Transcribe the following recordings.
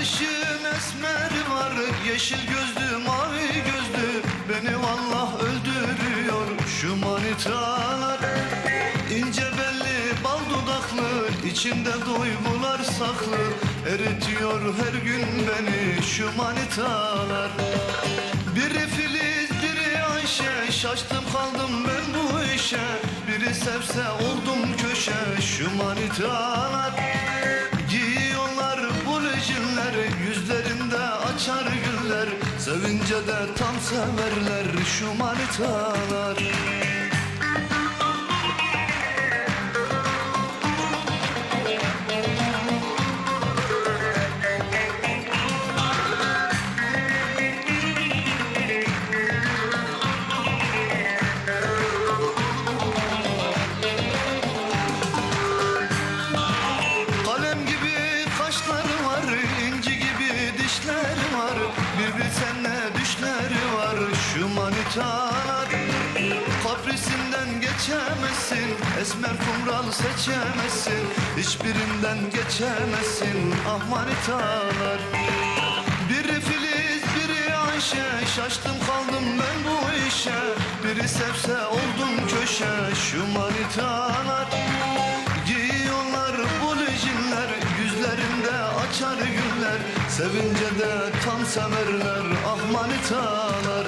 Sarışın esmer var Yeşil gözlü mavi gözlü. Beni vallah öldürüyor Şu manitalar. İnce belli bal dudaklı içimde duygular saklı. Eritiyor her gün beni şu manitalar. Biri Filiz biri Ayşe Şaştım kaldım ben bu işe. Biri sebze oldum köşe şu manitalar. Sevince de tam severler şu manitalar geçemezsin, esmer kumral seçemezsin. Hiçbirinden geçemezsin. Ah manitalar. Biri Filiz, biri Ayşe. Şaştım kaldım ben bu işe. Biri sevse oldum köşe. Şu manitalar. Giyiyorlar bu lejinler. Yüzlerinde açar güller. Sevince de tam severler. Ah manitalar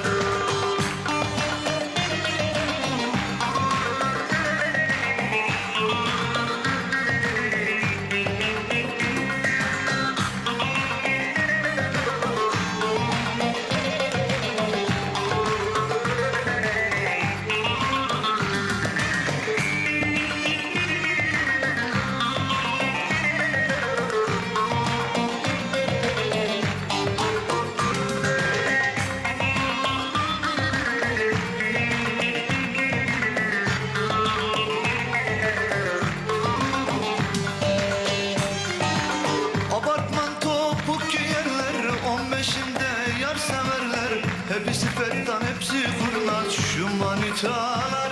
On beşimde yar severler. Hepsi fettan hepsi kurnaz Şu manitalar.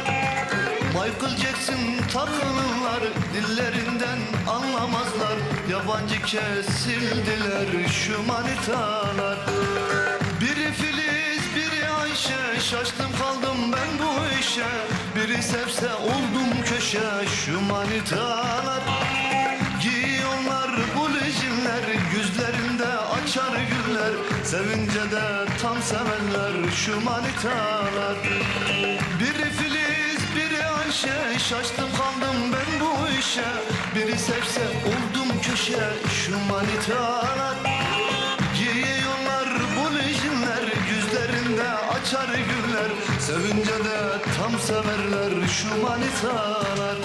Michael Jackson takılırlar Dillerinden anlamazlar. Yabancı kesildiler Şu manitalar. Biri Filiz biri Ayşe Şaştım kaldım ben bu işe. Biri sevse oldum köşe Şu manitalar Sevince de tam severler şu manitalar. Biri Filiz biri Ayşe Şaştım kaldım ben bu işe. Biri sevse oldum köşe şu manitalar. Giyiyorlar bu lejinler Yüzlerinde açar güller. Sevince de tam severler şu manitalar